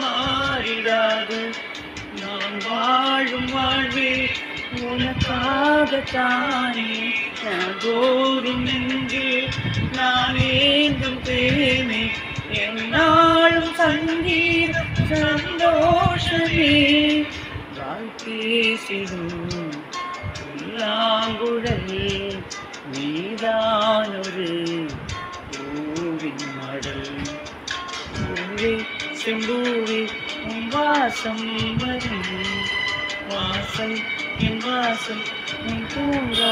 மாறிடாது நான் வாழும் வாழ்வே உனக்காகத்தானே நான் கோரும் நெஞ்சே நானே சந்தோஷமே வாழ்க்கேசிடும் புல்லாங்குழல் நீதானொரு பூவின் மடல். பூவே செம்பூவே உன் வாசம் வரும். வாசல் என் வாசல் உன் பூங்கா